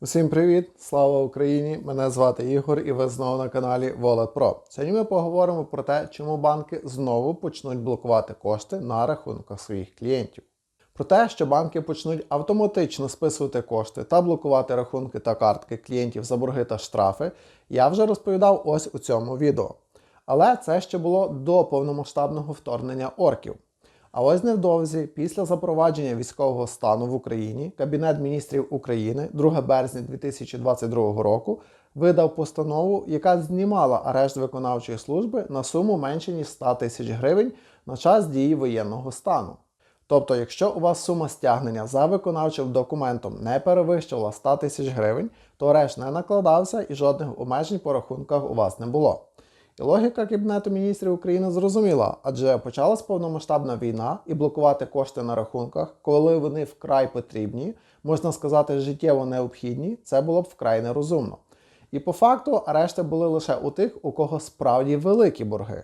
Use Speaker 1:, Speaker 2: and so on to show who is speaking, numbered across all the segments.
Speaker 1: Усім привіт! Слава Україні! Мене звати Ігор і ви знову на каналі Wallet. Сьогодні ми поговоримо про те, чому банки знову почнуть блокувати кошти на рахунках своїх клієнтів. Про те, що банки почнуть автоматично списувати кошти та блокувати рахунки та картки клієнтів за борги та штрафи, я вже розповідав ось у цьому відео. Але це ще було до повномасштабного вторгнення орків. А ось невдовзі, після запровадження військового стану в Україні, Кабінет міністрів України 2 березня 2022 року видав постанову, яка знімала арешт виконавчої служби на суму менше ніж 100 тисяч гривень на час дії воєнного стану. Тобто, якщо у вас сума стягнення за виконавчим документом не перевищувала 100 тисяч гривень, то арешт не накладався і жодних обмежень по рахунках у вас не було. І логіка Кабінету міністрів України зрозуміла, адже почалась повномасштабна війна і блокувати кошти на рахунках, коли вони вкрай потрібні, можна сказати, життєво необхідні, це було б вкрай нерозумно. І по факту арешти були лише у тих, у кого справді великі борги.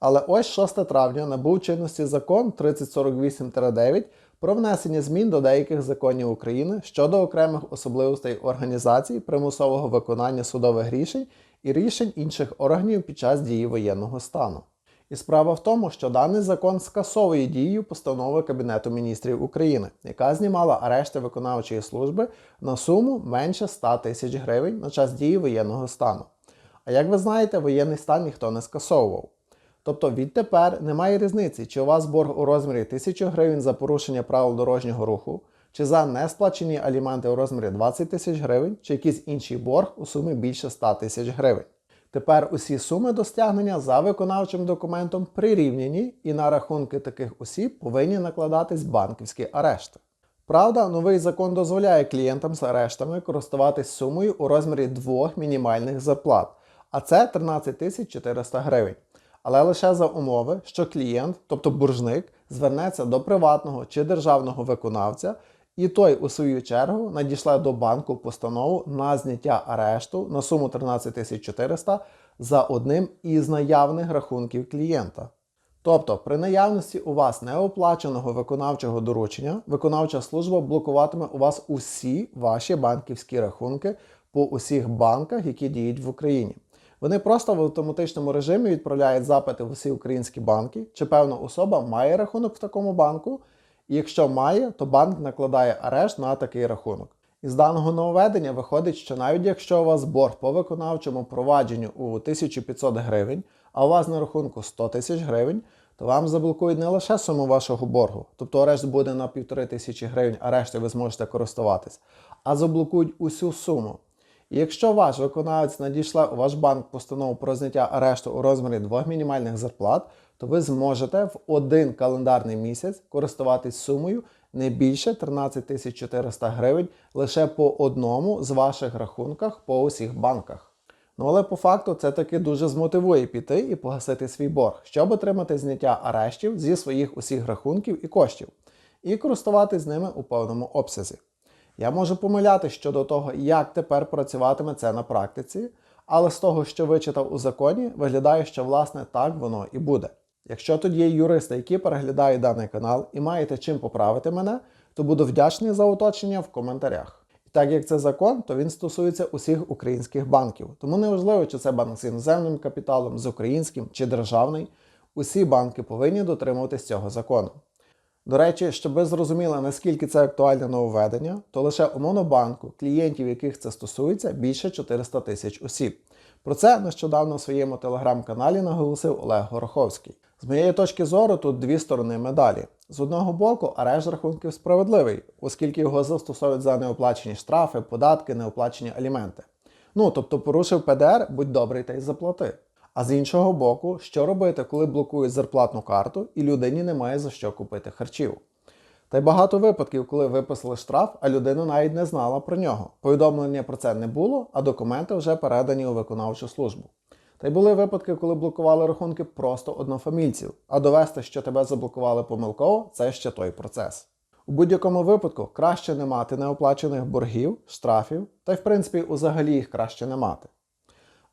Speaker 1: Але ось 6 травня набув чинності закон 3048-9 про внесення змін до деяких законів України щодо окремих особливостей організацій примусового виконання судових рішень і рішень інших органів під час дії воєнного стану. І справа в тому, що даний закон скасовує дію постанови Кабінету міністрів України, яка знімала арешти виконавчої служби на суму менше 100 тисяч гривень на час дії воєнного стану. А як ви знаєте, воєнний стан ніхто не скасовував. Тобто відтепер немає різниці, чи у вас борг у розмірі 1000 гривень за порушення правил дорожнього руху, чи за несплачені аліменти у розмірі 20 тисяч гривень, чи якийсь інший борг у сумі більше 100 тисяч гривень. Тепер усі суми до стягнення за виконавчим документом прирівняні і на рахунки таких осіб повинні накладатись банківські арешти. Правда, новий закон дозволяє клієнтам з арештами користуватись сумою у розмірі двох мінімальних зарплат, а це 13 400 гривень. Але лише за умови, що клієнт, тобто боржник, звернеться до приватного чи державного виконавця, і той, у свою чергу, надішле до банку постанову на зняття арешту на суму 13 400 за одним із наявних рахунків клієнта. Тобто, при наявності у вас неоплаченого виконавчого доручення, виконавча служба блокуватиме у вас усі ваші банківські рахунки по усіх банках, які діють в Україні. Вони просто в автоматичному режимі відправляють запити в усі українські банки, чи певна особа має рахунок в такому банку, і якщо має, то банк накладає арешт на такий рахунок. Із даного нововведення виходить, що навіть якщо у вас борг по виконавчому провадженню у 1500 гривень, а у вас на рахунку 100 тисяч гривень, то вам заблокують не лише суму вашого боргу, тобто арешт буде на 1500 гривень, а решті ви зможете користуватись, а заблокують усю суму. Якщо ваш виконавець надійшла у ваш банк постанову про зняття арешту у розмірі двох мінімальних зарплат, то ви зможете в один календарний місяць користуватись сумою не більше 13 400 гривень лише по одному з ваших рахунках по усіх банках. Ну але по факту це таки дуже змотивує піти і погасити свій борг, щоб отримати зняття арештів зі своїх усіх рахунків і коштів, і користуватись ними у повному обсязі. Я можу помиляти щодо того, як тепер працюватиме це на практиці, але з того, що вичитав у законі, виглядає, що власне так воно і буде. Якщо тут є юристи, які переглядають даний канал і маєте чим поправити мене, то буду вдячний за уточнення в коментарях. І так як це закон, то він стосується усіх українських банків. Тому неважливо, чи це банк з іноземним капіталом, з українським чи державний, усі банки повинні дотримуватись цього закону. До речі, щоб ви зрозуміли, наскільки це актуальне нововведення, то лише у Монобанку, клієнтів яких це стосується, більше 400 тисяч осіб. Про це нещодавно у своєму телеграм-каналі наголосив Олег Гороховський. З моєї точки зору, тут дві сторони медалі. З одного боку, арешт рахунків справедливий, оскільки його застосовують за неоплачені штрафи, податки, неоплачені аліменти. Ну, тобто порушив ПДР, будь добрий та й заплати. А з іншого боку, що робити, коли блокують зарплатну карту і людині немає за що купити харчів? Та й багато випадків, коли виписали штраф, а людина навіть не знала про нього. Повідомлення про це не було, а документи вже передані у виконавчу службу. Та й були випадки, коли блокували рахунки просто однофамільців, а довести, що тебе заблокували помилково, це ще той процес. У будь-якому випадку краще не мати неоплачених боргів, штрафів, та й в принципі взагалі їх краще не мати.